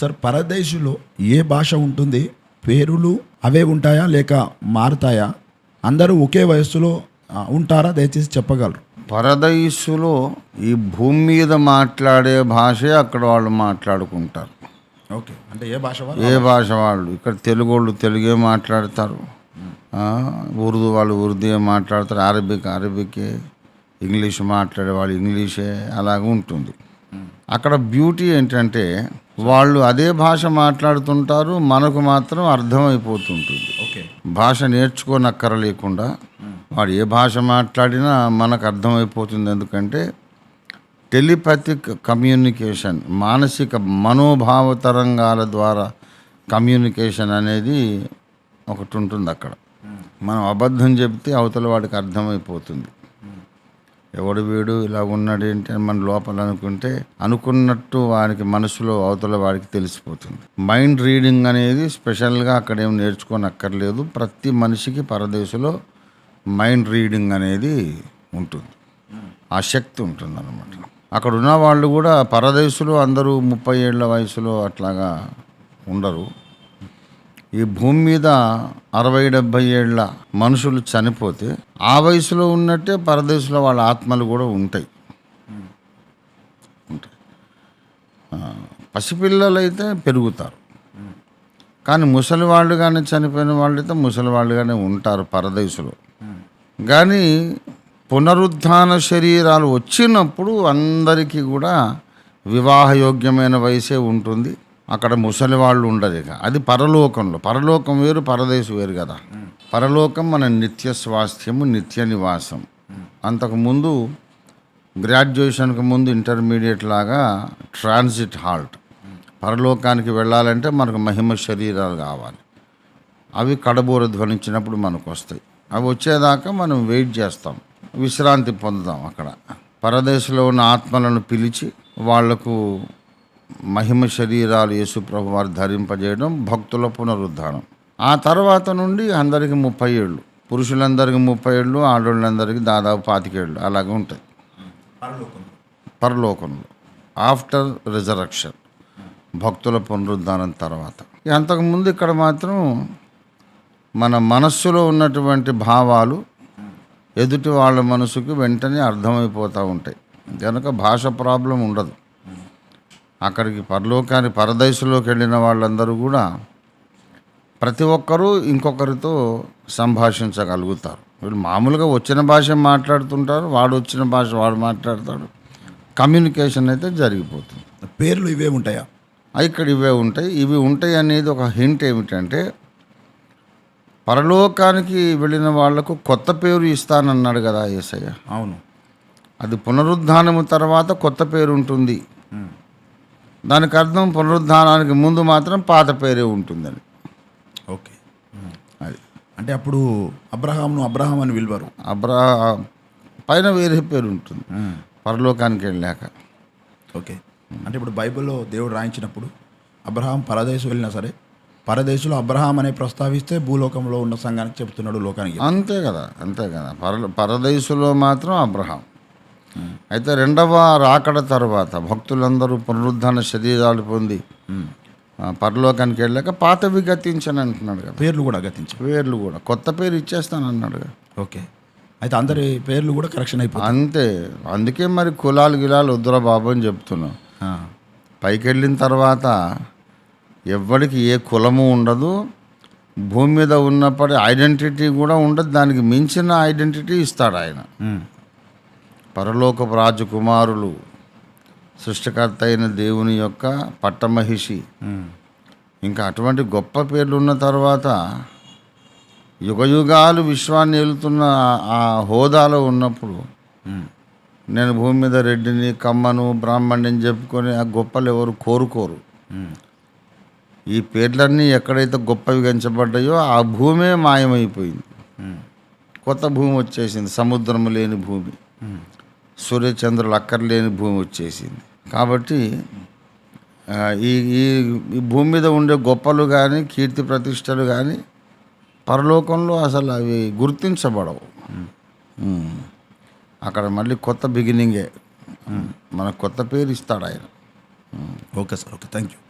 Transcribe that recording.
Sir పరదేశులో ఏ భాష ఉంటుంది? పేరులు అవే ఉంటాయా లేక మారుతాయా? అందరూ ఒకే వయస్సులో ఉంటారా? దయచేసి చెప్పగలరు. పరదైసులో ఈ భూమి మీద మాట్లాడే భాషే అక్కడ వాళ్ళు మాట్లాడుకుంటారు. ఓకే. అంటే ఏ భాష ఏ భాష వాళ్ళు? ఇక్కడ తెలుగు వాళ్ళు తెలుగే మాట్లాడతారు. ఉర్దూ వాళ్ళు ఉర్దూ మాట్లాడతారు. అరబిక్ అరబికే. ఇంగ్లీష్ మాట్లాడే వాళ్ళు ఇంగ్లీషే అలాగ ఉంటుంది. అక్కడ బ్యూటీ ఏంటంటే వాళ్ళు అదే భాష మాట్లాడుతుంటారు మనకు మాత్రం అర్థమైపోతుంటుంది. ఓకే. భాష నేర్చుకోనక్కర లేకుండా వాడు ఏ భాష మాట్లాడినా మనకు అర్థమైపోతుంది. ఎందుకంటే టెలిపతిక్ కమ్యూనికేషన్ మానసిక మనోభావ తరంగాల ద్వారా కమ్యూనికేషన్ అనేది ఒకటి ఉంటుంది అక్కడ మనం అబద్ధం చెప్తే అవతల వాడికి అర్థమైపోతుంది. ఎవడు వీడు ఇలా ఉన్నాడు ఏంటి అని మన లోపల అనుకుంటే అనుకున్నట్టు వానికి మనసులో అవతల వాడికి తెలిసిపోతుంది. మైండ్ రీడింగ్ అనేది స్పెషల్గా అక్కడ ఏం నేర్చుకోనక్కర్లేదు. ప్రతి మనిషికి పరదేశంలో మైండ్ రీడింగ్ అనేది ఉంటుంది. ఆ శక్తి ఉంటుంది అనమాట అక్కడ ఉన్న వాళ్ళు కూడా పరదేశులు అందరూ ముప్పై ఏళ్ళ వయసులో అట్లాగా ఉండరు. ఈ భూమి మీద అరవై డెబ్భై ఏళ్ళ మనుషులు చనిపోతే ఆ వయసులో ఉన్నట్టే పరదేశంలో వాళ్ళ ఆత్మలు కూడా ఉంటాయి. ఉంటాయి. పసిపిల్లలు అయితే పెరుగుతారు. కానీ ముసలి వాళ్ళు కానీ చనిపోయిన వాళ్ళు అయితే ముసలి వాళ్ళుగానే ఉంటారు పరదేశంలో. కానీ పునరుద్ధాన శరీరాలు వచ్చినప్పుడు అందరికీ కూడా వివాహయోగ్యమైన వయసే ఉంటుంది. అక్కడ ముసలి వాళ్ళు ఉండదు ఇక. అది పరలోకంలో. పరలోకం వేరు పరదేశం వేరు కదా. పరలోకం మన నిత్య స్వాస్థ్యము నిత్య నివాసం. అంతకుముందు గ్రాడ్యుయేషన్కి ముందు ఇంటర్మీడియట్ లాగా ట్రాన్సిట్ హాల్ట్. పరలోకానికి వెళ్ళాలంటే మనకు మహిమ శరీరాలు కావాలి. అవి కడబూర ధ్వనించినప్పుడు మనకు వస్తాయి. అవి వచ్చేదాకా మనం వెయిట్ చేస్తాం. విశ్రాంతి పొందుతాం అక్కడ. పరదేశంలో ఉన్న ఆత్మలను పిలిచి వాళ్ళకు మహిమ శరీరాలు యేసుప్రభు వారు ధరింపజేయడం భక్తుల పునరుద్ధానం. ఆ తర్వాత నుండి అందరికి ముప్పై ఏళ్ళు. పురుషులందరికీ ముప్పై ఏళ్ళు ఆడవాళ్ళందరికీ దాదాపు పాతికేళ్ళు అలాగే ఉంటాయి పరలోకంలో. After resurrection. భక్తుల పునరుద్ధానం తర్వాత. అంతకుముందు ఇక్కడ మాత్రం మన మనస్సులో ఉన్నటువంటి భావాలు ఎదుటి వాళ్ళ మనసుకు వెంటనే అర్థమైపోతూ ఉంటాయి. కనుక భాష ప్రాబ్లం ఉండదు. అక్కడికి పరలోకానికి పరదేశంలోకి వెళ్ళిన వాళ్ళందరూ కూడా ప్రతి ఒక్కరూ ఇంకొకరితో సంభాషించగలుగుతారు. వీళ్ళు మామూలుగా వచ్చిన భాష మాట్లాడుతుంటారు వాడు వచ్చిన భాష వాడు మాట్లాడతాడు. కమ్యూనికేషన్ అయితే జరిగిపోతుంది. పేర్లు ఇవే ఉంటాయా? ఇక్కడ ఇవే ఉంటాయి. ఇవి ఉంటాయి అనేది ఒక హింట్ ఏమిటంటే పరలోకానికి వెళ్ళిన వాళ్ళకు కొత్త పేరు ఇస్తానన్నాడు కదా యేసయ్య. అవును. అది పునరుద్ధానము తర్వాత కొత్త పేరు ఉంటుంది. దానికి అర్థం పునరుద్ధానానికి ముందు మాత్రం పాత పేరే ఉంటుందని. ఓకే. అది. అంటే అప్పుడు అబ్రహాంను అబ్రహాం అని పిలువరు అబ్రా పైన వేరే పేరు ఉంటుంది. పరలోకానికి వెళ్ళాక. ఓకే. అంటే ఇప్పుడు బైబిల్లో దేవుడు రాయించినప్పుడు అబ్రహాం పరదేశం వెళ్ళినా సరే పరదేశంలో అబ్రహాం అనే ప్రస్తావిస్తే భూలోకంలో ఉన్న సంఘానికి చెప్తున్నాడు లోకానికి. అంతే కదా అంతే కదా. పర పరదేశంలో మాత్రం అబ్రహాం. అయితే రెండవ రాకడ తర్వాత భక్తులందరూ పునరుద్ధాన శరీరాలు పొంది పరలోకానికి వెళ్ళాక పాతవి గతించని అంటున్నాడు కదా. పేర్లు కూడా గతించి పేర్లు కూడా. కొత్త పేరు ఇచ్చేస్తానన్నాడు కదా. ఓకే. అయితే అందరి పేర్లు కూడా కరెక్షన్ అయిపోతాయి. అంతే. అందుకే మరి కులాలు గిలాలు వద్దురా బాబు అని చెప్తున్నాం. పైకి వెళ్ళిన తర్వాత ఎవ్వడికి ఏ కులము ఉండదు. భూమి మీద ఉన్నప్పటి ఐడెంటిటీ కూడా ఉండదు. దానికి మించిన ఐడెంటిటీ ఇస్తాడు ఆయన. పరలోకపు రాజకుమారులు సృష్టికర్త అయిన దేవుని యొక్క పట్టమహిషి. ఇంకా అటువంటి గొప్ప పేర్లు ఉన్న తర్వాత యుగయుగాలు విశ్వాన్ని ఏలుతున్న ఆ- హోదాలో ఉన్నప్పుడు నేను భూమి మీద రెడ్డిని కమ్మను బ్రాహ్మణ్ణి చెప్పుకొని ఆ గొప్పలు ఎవరు కోరుకోరు. ఈ పేర్లన్నీ ఎక్కడైతే గొప్పవి గంచబడ్డాయో ఆ భూమే మాయమైపోయింది. కొత్త భూమి వచ్చేసింది సముద్రం లేని భూమి. సూర్యచంద్రులు అక్కర్లేని భూమి వచ్చేసింది. కాబట్టి ఈ ఈ భూమి మీద ఉండే గొప్పలు కానీ కీర్తి ప్రతిష్టలు కానీ పరలోకంలో అసలు అవి గుర్తించబడవు. అక్కడ మళ్ళీ కొత్త బిగినింగే మనకు కొత్త పేరు ఇస్తాడు ఆయన. Okay sir okay. Thank you